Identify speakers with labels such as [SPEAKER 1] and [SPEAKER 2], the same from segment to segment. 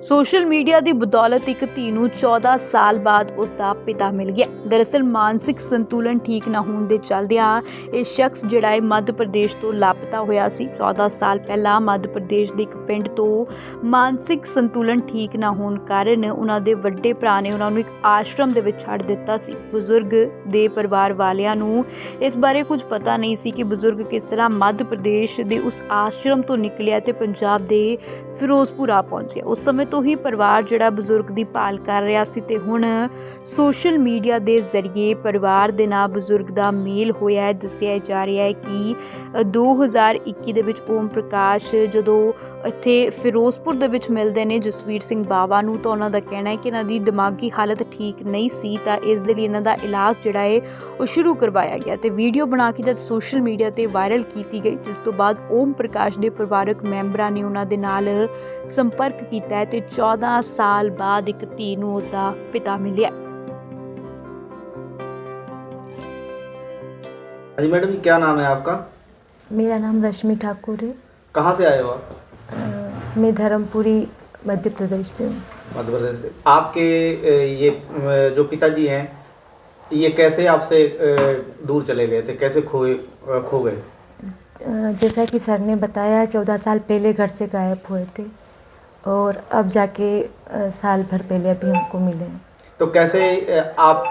[SPEAKER 1] Social media ਦੀ ਬਦੌਲਤ ਇੱਕ ਧੀ ਨੂੰ 14 ਸਾਲ ਬਾਅਦ ਉਸ ਦਾ ਪਿਤਾ ਮਿਲ ਗਿਆ। ਦਰਅਸਲ ਮਾਨਸਿਕ ਸੰਤੁਲਨ ਠੀਕ ਨਾ ਹੋਣ ਦੇ ਚਲਦਿਆਂ ਇਹ ਸ਼ਖਸ ਜਿਹੜਾ ਹੈ ਮੱਧ ਪ੍ਰਦੇਸ਼ ਤੋਂ ਲਾਪਤਾ ਹੋਇਆ ਸੀ। 14 ਸਾਲ ਪਹਿਲਾਂ ਮੱਧ ਪ੍ਰਦੇਸ਼ ਦੇ ਇੱਕ ਪਿੰਡ ਤੋਂ ਮਾਨਸਿਕ ਸੰਤੁਲਨ ਠੀਕ ਨਾ ਹੋਣ ਕਾਰਨ ਉਹਨਾਂ ਦੇ ਵੱਡੇ ਭਰਾ ਨੇ ਉਹਨਾਂ ਨੂੰ ਇੱਕ ਆਸ਼ਰਮ ਦੇ ਵਿੱਚ ਛੱਡ ਦਿੱਤਾ ਸੀ। ਬਜ਼ੁਰਗ ਦੇ ਪਰਿਵਾਰ ਵਾਲਿਆਂ ਨੂੰ ਇਸ ਬਾਰੇ ਕੁਝ ਪਤਾ ਨਹੀਂ ਸੀ ਕਿ ਬਜ਼ੁਰਗ ਕਿਸ ਤਰ੍ਹਾਂ ਮੱਧ ਪ੍ਰਦੇਸ਼ ਦੇ ਉਸ ਆਸ਼ਰਮ ਤੋਂ ਨਿਕਲਿਆ ਤੇ ਪੰਜਾਬ ਦੇ ਫਿਰੋਜ਼ਪੁਰ ਆ ਪਹੁੰਚਿਆ। ਉਸ ਸਮੇਂ ਤੋਂ ਹੀ ਪਰਿਵਾਰ ਜਿਹੜਾ ਬਜ਼ੁਰਗ ਦੀ ਭਾਲ ਕਰ ਰਿਹਾ ਸੀ ਤੇ ਹੁਣ ਸੋਸ਼ਲ ਮੀਡੀਆ ਦੇ ਜ਼ਰੀਏ ਪਰਿਵਾਰ ਦੇ ਨਾਲ ਬਜ਼ੁਰਗ ਦਾ ਮੇਲ ਹੋਇਆ ਹੈ ਦੱਸਿਆ ਜਾ ਰਿਹਾ ਹੈ ਕਿ ਅ, 2021 ਦੇ ਵਿੱਚ ਓਮ ਪ੍ਰਕਾਸ਼ ਜਦੋਂ ਇੱਥੇ ਫਿਰੋਜ਼ਪੁਰ ਦੇ ਵਿੱਚ ਮਿਲਦੇ ਨੇ ਜਸਵੀਰ ਸਿੰਘ ਬਾਵਾ ਨੂੰ ਤਾਂ ਉਹਨਾਂ ਦਾ ਕਹਿਣਾ ਹੈ ਕਿ ਇਹਨਾਂ ਦੀ ਦਿਮਾਗੀ ਹਾਲਤ ਠੀਕ ਨਹੀਂ ਸੀ ਤਾਂ ਇਸ ਦੇ ਲਈ ਇਹਨਾਂ ਦਾ ਇਲਾਜ ਜਿਹੜਾ ਹੈ ਉਹ ਸ਼ੁਰੂ ਕਰਵਾਇਆ ਗਿਆ ਤੇ ਵੀਡੀਓ ਬਣਾ ਕੇ ਜਦ ਸੋਸ਼ਲ ਮੀਡੀਆ ਤੇ ਵਾਇਰਲ ਕੀਤੀ ਗਈ ਜਿਸ ਤੋਂ ਬਾਅਦ ਓਮ ਪ੍ਰਕਾਸ਼ ਦੇ ਪਰਿਵਾਰਕ ਮੈਂਬਰਾਂ ਨੇ ਉਹਨਾਂ ਦੇ ਨਾਲ ਸੰਪਰਕ ਕੀਤਾ ਹੈ ਤੇ 14 ਸਾਲ ਬਾਅਦ ਇੱਕ ਧੀ ਨੂੰ ਉਸ ਦਾ ਪਿਤਾ ਮਿਲਿਆ
[SPEAKER 2] हाँ जी मैडम जी क्या नाम है आपका
[SPEAKER 3] मेरा नाम रश्मि ठाकुर है
[SPEAKER 2] कहाँ से आए हो आप
[SPEAKER 3] अ, मैं धर्मपुरी मध्य प्रदेश से हूँ
[SPEAKER 2] मध्य प्रदेश से आपके अ, ये अ, जो पिताजी हैं ये कैसे आपसे अ, दूर चले गए थे कैसे खोए अ, खो गए
[SPEAKER 3] अ, जैसा कि सर ने बताया चौदह साल पहले घर से गायब हुए थे और अब जाके साल भर पहले अभी हमको मिले
[SPEAKER 2] तो कैसे आप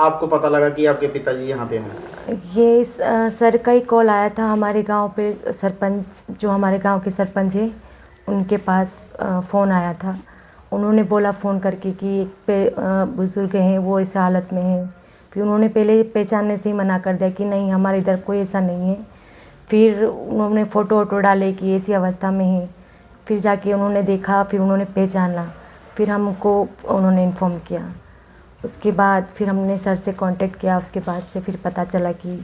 [SPEAKER 2] आपको पता लगा कि आपके पिताजी यहाँ पे हैं?
[SPEAKER 3] ये सर का ही कॉल आया था हमारे गाँव पे सरपंच जो हमारे गाँव के सरपंच हैं उनके पास फ़ोन आया था। उन्होंने बोला फ़ोन करके कि एक पे बुज़ुर्ग हैं वो इस हालत में हैं। फिर उन्होंने पहले पहचानने से ही मना कर दिया कि नहीं हमारे इधर कोई ऐसा नहीं है। फिर उन्होंने फ़ोटो वोटो डाले कि ऐसी अवस्था में है। फिर जाके उन्होंने देखा फिर उन्होंने पहचाना फिर हमको उन्होंने इन्फॉर्म किया। उसके बाद फिर हमने सर से कांटेक्ट किया उसके बाद से फिर पता चला कि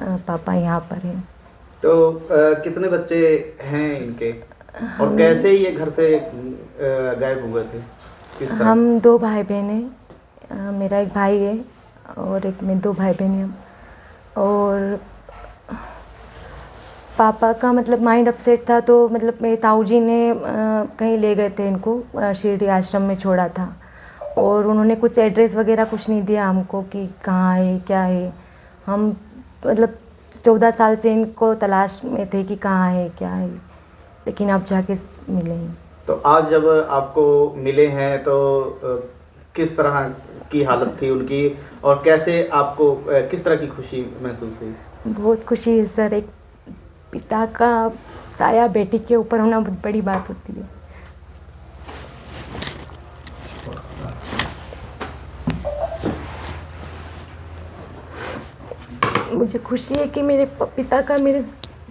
[SPEAKER 3] पापा यहाँ पर हैं।
[SPEAKER 2] तो अ, कितने बच्चे हैं इनके? और कैसे ये घर से गायब हुए थे?
[SPEAKER 3] हम दो भाई बहन हैं मेरा एक भाई है और एक में दो भाई बहन हैं हम। और पापा का मतलब माइंड अपसेट था तो मतलब मेरे ताऊ जी ने कहीं ले गए थे इनको शिरडी आश्रम में छोड़ा था। और उन्होंने कुछ एड्रेस वगैरह कुछ नहीं दिया हमको कि कहाँ है क्या है। हम मतलब चौदह साल से इनको तलाश में थे कि कहाँ है क्या है। लेकिन अब जाके मिले हैं।
[SPEAKER 2] तो आज जब आपको मिले हैं तो किस तरह की हालत थी उनकी? और कैसे आपको किस तरह की खुशी महसूस हुई?
[SPEAKER 3] बहुत खुशी है सर एक पिता का साया बेटी के ऊपर होना बहुत बड़ी बात होती है। मुझे खुशी है कि मेरे पिता का मेरे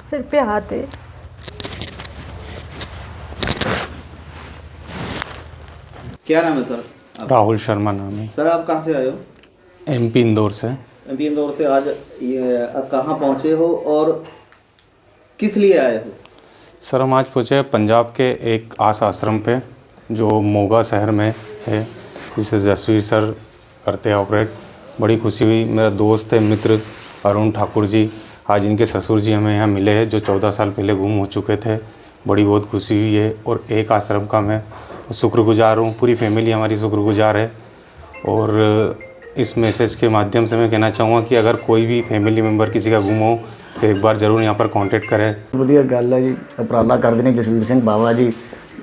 [SPEAKER 3] सिर पे हाथ है।
[SPEAKER 2] क्या नाम है सर?
[SPEAKER 4] राहुल शर्मा नाम है।
[SPEAKER 2] सर आप कहाँ से आए हो?
[SPEAKER 4] एमपी इंदौर से।
[SPEAKER 2] एमपी इंदौर से आज ये आप कहाँ पहुँचे हो और किस लिए आए हो?
[SPEAKER 4] सर, हम आज पहुँचे पंजाब के एक आस आश्रम पे, जो मोगा शहर में है, जिसे जसवीर सर करते हैं ऑपरेट बड़ी खुशी हुई। मेरा दोस्त है, मित्र अरुण ठाकुर जी। आज इनके ससुर जी हमें यहाँ मिले हैं, जो चौदह साल पहले गुम हो चुके थे। बड़ी बहुत खुशी हुई है, और एक आश्रम का मैं शुक्रगुजार हूँ। पूरी फैमिली हमारी शुक्रगुजार है। और इस मैसेज के माध्यम से मैं कहना चाहूँगा कि अगर कोई भी फैमिली मेंबर किसी का गुम हो तो एक बार ज़रूर यहाँ पर कांटेक्ट करें
[SPEAKER 5] ਵਧੀਆ ਗੱਲ ਹੈ ਜੀ ਉਪਰਾਲਾ ਕਰਦੇ ਨੇ ਜਸਵੀਰ ਸਿੰਘ ਬਾਵਾ ਜੀ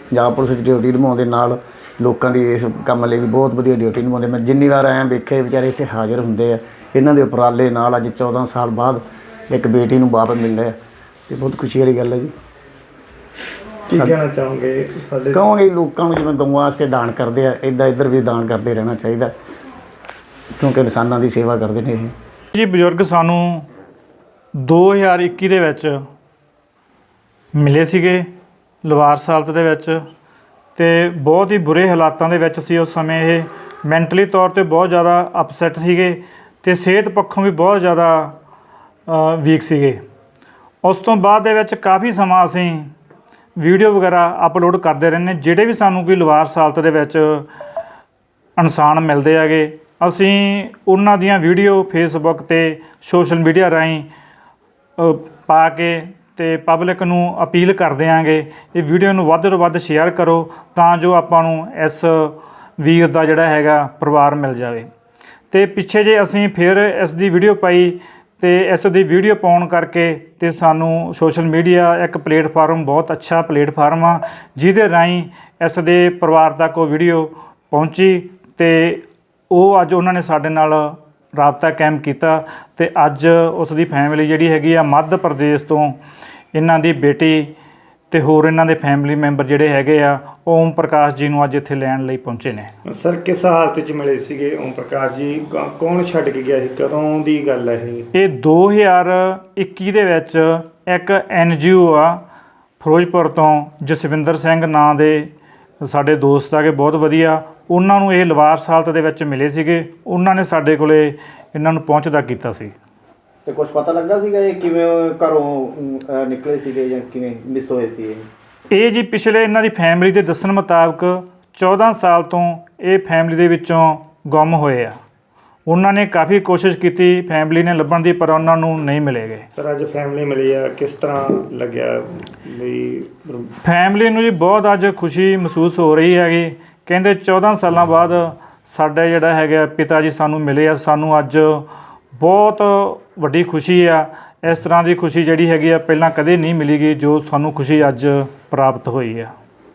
[SPEAKER 5] ਪੰਜਾਬ ਪੁਲਿਸ ਦੀ ਡਿਊਟੀ ਨਿਭਾਉਣ ਦੇ ਨਾਲ ਲੋਕਾਂ ਦੀ ਇਸ ਕੰਮ ਲਈ ਵੀ ਬਹੁਤ ਵਧੀਆ ਡਿਊਟੀ ਨਿਭਾਉਂਦੇ ਮੈਂ ਜਿੰਨੀ ਵਾਰ ਆਇਆ ਵੇਖੇ ਵਿਚਾਰੇ ਇੱਥੇ ਹਾਜ਼ਰ ਹੁੰਦੇ ਆ ਇਹਨਾਂ ਦੇ ਉਪਰਾਲੇ ਨਾਲ ਅੱਜ 14 ਸਾਲ ਬਾਅਦ ਇੱਕ ਬੇਟੀ ਨੂੰ ਬਾਪ ਮਿਲਿਆ ਤੇ ਬਹੁਤ ਖੁਸ਼ੀ ਵਾਲੀ ਗੱਲ ਹੈ ਜੀ
[SPEAKER 6] ਕੀ ਕਹਿਣਾ ਚਾਹੋਗੇ ਸਾਡੇ
[SPEAKER 5] ਕਹਾਂਗੇ ਲੋਕਾਂ ਨੂੰ ਜਿਵੇਂ ਗਊਆਂ ਵਾਸਤੇ ਦਾਨ ਕਰਦੇ ਆ ਇਦਾਂ ਇੱਧਰ ਵੀ ਦਾਨ ਕਰਦੇ ਰਹਿਣਾ ਚਾਹੀਦਾ ਕਿਉਂਕਿ ਇਨਸਾਨਾਂ ਦੀ ਸੇਵਾ ਕਰਦੇ ਨੇ ਇਹ
[SPEAKER 6] ਜੀ ਬਜ਼ੁਰਗ ਸਾਨੂੰ 2021 ਦੇ ਵਿੱਚ ਮਿਲੇ ਸੀਗੇ ਲਵਾਰ ਸਾਲਤ ਦੇ ਵਿੱਚ ਤੇ ਬਹੁਤ ਹੀ ਬੁਰੇ ਹਾਲਾਤਾਂ ਦੇ ਵਿੱਚ ਸੀ ਉਸ ਸਮੇਂ ਇਹ। ਮੈਂਟਲੀ ਤੌਰ ਤੇ ਬਹੁਤ ਜ਼ਿਆਦਾ ਅਪਸੈਟ ਸੀਗੇ ਤੇ ਸਿਹਤ ਪੱਖੋਂ ਵੀ ਬਹੁਤ ਜ਼ਿਆਦਾ ਵੀਕ ਸੀਗੇ। ਉਸ ਤੋਂ ਬਾਅਦ ਦੇ ਵਿੱਚ ਕਾਫੀ ਸਮਾਂ ਅਸੀਂ ਵੀਡੀਓ ਵਗੈਰਾ ਅਪਲੋਡ ਕਰਦੇ ਰਹਿੰਦੇ ਜਿਹੜੇ ਵੀ ਸਾਨੂੰ ਕੋਈ ਲਵਾਰ ਸਾਲਤ ਦੇ ਵਿੱਚ ਇਨਸਾਨ ਮਿਲਦੇ ਹੈਗੇ, ਅਸੀਂ ਉਹਨਾਂ ਦੀਆਂ ਵੀਡੀਓ ਫੇਸਬੁੱਕ ਤੇ ਸੋਸ਼ਲ ਮੀਡੀਆ ਰਾਹੀਂ ਪਾ ਕੇ ਤੇ ਪਬਲਿਕ ਨੂੰ ਅਪੀਲ ਕਰਦੇ ਆਂਗੇ ਇਹ ਵੀਡੀਓ ਨੂੰ ਵੱਧ ਤੋਂ ਵੱਧ ਸ਼ੇਅਰ ਕਰੋ ਤਾਂ ਜੋ ਆਪਾਂ ਨੂੰ ਇਸ ਵੀਰ ਦਾ ਜਿਹੜਾ ਹੈਗਾ ਪਰਿਵਾਰ ਮਿਲ ਜਾਵੇ। ਤੇ ਪਿੱਛੇ ਜੇ ਅਸੀਂ ਫਿਰ ਇਸ ਦੀ ਵੀਡੀਓ ਪਾਈ ਤੇ ਇਸ ਦੀ ਵੀਡੀਓ ਪਾਉਣ ਕਰਕੇ ਤੇ ਸਾਨੂੰ ਸੋਸ਼ਲ ਮੀਡੀਆ ਇੱਕ ਪਲੇਟਫਾਰਮ ਬਹੁਤ ਅੱਛਾ ਪਲੇਟਫਾਰਮ ਆ, ਜਿਹਦੇ ਰਾਹੀਂ ਇਸ ਦੇ ਪਰਿਵਾਰ ਤੱਕ ਉਹ ਵੀਡੀਓ ਪਹੁੰਚੀ ਤੇ ਉਹ ਅੱਜ ਉਹਨਾਂ ਨੇ ਸਾਡੇ ਨਾਲ ਰਾਬਤਾ ਕਾਇਮ ਕੀਤਾ ਤੇ ਅੱਜ ਉਸ ਦੀ ਫੈਮਿਲੀ ਜਿਹੜੀ ਹੈਗੀ ਆ ਮੱਧ ਪ੍ਰਦੇਸ਼ ਤੋਂ ਇਹਨਾਂ ਦੀ ਬੇਟੀ ਤੇ ਹੋਰ ਇਹਨਾਂ ਦੇ ਫੈਮਿਲੀ ਮੈਂਬਰ ਜਿਹੜੇ ਹੈਗੇ ਆ ਓਮ ਪ੍ਰਕਾਸ਼ ਜੀ ਨੂੰ ਅੱਜ ਇੱਥੇ ਲੈਣ ਲਈ ਪਹੁੰਚੇ ਨੇ।
[SPEAKER 7] ਸਰ ਕਿਸ ਹਾਲਤ 'ਚ ਮਿਲੇ ਸੀਗੇ ਓਮ ਪ੍ਰਕਾਸ਼ ਜੀ? ਕੌਣ ਛੱਡ ਕੇ ਗਿਆ ਸੀ? ਕਦੋਂ ਦੀ ਗੱਲ ਹੈ ਇਹ?
[SPEAKER 6] ਇਹ 2021 ਦੇ ਵਿੱਚ ਇੱਕ ਐਨਜੀਓ ਆ ਫਿਰੋਜ਼ਪੁਰ ਤੋਂ ਜਸਵਿੰਦਰ ਸਿੰਘ ਨਾਂ ਦੇ ਸਾਡੇ ਦੋਸਤ ਆਗੇ ਬਹੁਤ ਵਧੀਆ ਉਹਨਾਂ ਨੂੰ ਇਹ ਲਵਾਰਸ ਹਾਲਤ ਦੇ ਵਿੱਚ ਮਿਲੇ ਸੀਗੇ। ਉਹਨਾਂ ਨੇ ਸਾਡੇ ਕੋਲੇ ਇਹਨਾਂ ਨੂੰ ਪਹੁੰਚਦਾ ਕੀਤਾ ਸੀ।
[SPEAKER 2] ਤੇ ਕੁਝ ਪਤਾ ਲੱਗਾ ਸੀਗਾ ਇਹ ਕਿਵੇਂ ਘਰੋਂ ਨਿਕਲੇ ਸੀਗੇ ਜਾਂ ਕਿਵੇਂ ਮਿਸ ਹੋਏ ਸੀ ਇਹ?
[SPEAKER 6] ਜੀ ਪਿਛਲੇ ਇਹਨਾਂ ਦੀ ਫੈਮਿਲੀ ਦੇ ਦੱਸਣ ਮੁਤਾਬਕ 14 ਸਾਲ ਤੋਂ ਇਹ ਫੈਮਿਲੀ ਦੇ ਵਿੱਚੋਂ ਗੁੰਮ ਹੋਏ ਆ। ਉਹਨਾਂ ਨੇ ਕਾਫੀ ਕੋਸ਼ਿਸ਼ ਕੀਤੀ ਫੈਮਿਲੀ ਨੇ ਲੱਭਣ ਦੀ ਪਰ ਉਹਨਾਂ ਨੂੰ ਨਹੀਂ ਮਿਲੇਗੇ
[SPEAKER 7] ਸਰ ਅੱਜ ਫੈਮਿਲੀ ਮਿਲੀ ਆ ਕਿਸ ਤਰ੍ਹਾਂ ਲੱਗਿਆ ਵੀ
[SPEAKER 6] ਫੈਮਿਲੀ ਨੂੰ ਜੀ ਬਹੁਤ ਅੱਜ ਖੁਸ਼ੀ ਮਹਿਸੂਸ ਹੋ ਰਹੀ ਹੈਗੀ। ਕਹਿੰਦੇ 14 ਸਾਲਾਂ ਬਾਅਦ ਸਾਡੇ ਜਿਹੜਾ ਹੈਗਾ ਪਿਤਾ ਜੀ ਸਾਨੂੰ ਮਿਲੇ ਆ। ਸਾਨੂੰ ਅੱਜ ਬਹੁਤ ਵੱਡੀ ਖੁਸ਼ੀ ਆ। ਇਸ ਤਰ੍ਹਾਂ ਦੀ ਖੁਸ਼ੀ ਜਿਹੜੀ ਹੈਗੀ ਆ, ਪਹਿਲਾਂ ਕਦੇ ਨਹੀਂ ਮਿਲੀ ਗਈ ਜੋ ਸਾਨੂੰ ਖੁਸ਼ੀ ਅੱਜ ਪ੍ਰਾਪਤ ਹੋਈ ਆ।